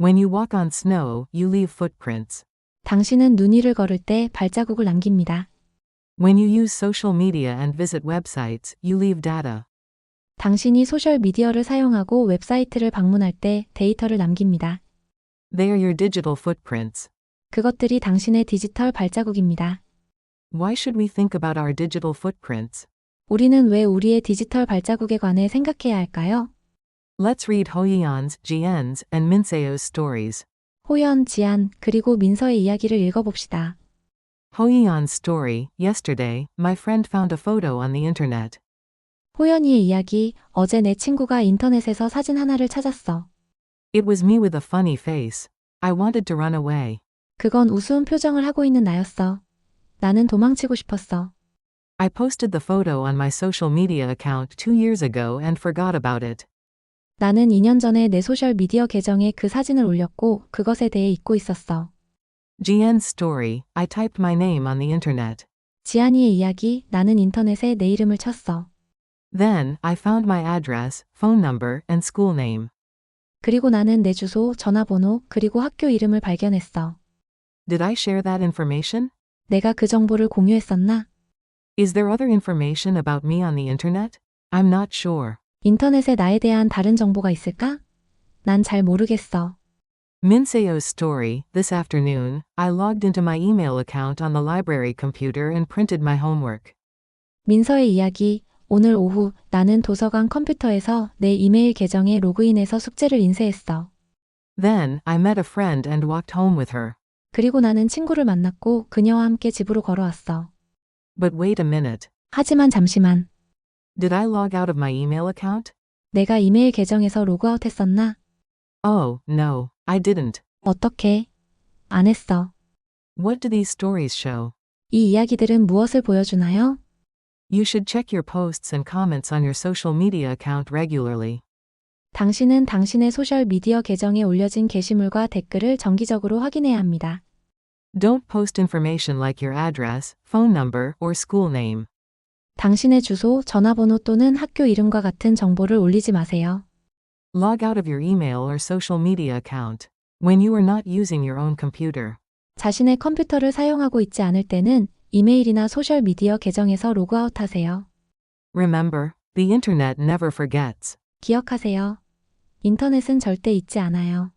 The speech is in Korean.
When you walk on snow, you leave footprints. 당신은 눈 위를 걸을 때 발자국을 남깁니다. When you use social media and visit websites, you leave data. 당신이 소셜 미디어를 사용하고 웹사이트를 방문할 때 데이터를 남깁니다. They are your digital footprints. 그것들이 당신의 디지털 발자국입니다. Why should we think about our digital footprints? 우리는 왜 우리의 디지털 발자국에 관해 생각해야 할까요? Let's read Hoyeon's, Jien's, and Minseo's stories. 호연, 지안, 그리고 민서의 이야기를 읽어봅시다. Hoyeon's story Yesterday, my friend found a photo on the internet. 호연이의 이야기, 어제 내 친구가 인터넷에서 사진 하나를 찾았어. It was me with a funny face. I wanted to run away. 그건 우스운 표정을 하고 있는 나였어. 나는 도망치고 싶었어. I posted the photo on my social media account two years ago and forgot about it. 나는 2년 전에 내 소셜 미디어 계정에 그 사진을 올렸고 그것에 대해 잊고 있었어. Jien's story I typed my name on the internet. 지안이의 이야기, 나는 인터넷에 내 이름을 쳤어. Then, I found my address, phone number, and school name. 그리고 나는 내 주소, 전화번호, 그리고 학교 이름을 발견했어. Did I share that information? 내가 그 정보를 공유했었나? Is there other information about me on the internet? I'm not sure. 인터넷에 나에 대한 다른 정보가 있을까? 난 잘 모르겠어. Minseo's story This afternoon, I logged into my email account on the library computer and printed my homework. 민서의 이야기, 오늘 오후 나는 도서관 컴퓨터에서 내 이메일 계정에 로그인해서 숙제를 인쇄했어. Then, I met a friend and walked home with her. 그리고 나는 친구를 만났고 그녀와 함께 집으로 걸어왔어. But wait a minute. 하지만 잠시만. Did I log out of my email account? 내가 이메일 계정에서 로그아웃 했었나? Oh, no, I didn't. 어떻게? 안 했어. What do these stories show? 이 이야기들은 무엇을 보여주나요? You should check your posts and comments on your social media account regularly. 당신은 당신의 소셜 미디어 계정에 올려진 게시물과 댓글을 정기적으로 확인해야 합니다. Don't post information like your address, phone number, or school name. 당신의 주소, 전화번호 또는 학교 이름과 같은 정보를 올리지 마세요. Log out of your email or social media account when you are not using your own computer. 자신의 컴퓨터를 사용하고 있지 않을 때는 이메일이나 소셜 미디어 계정에서 로그아웃 하세요. Remember, the internet never forgets. 기억하세요. 인터넷은 절대 잊지 않아요.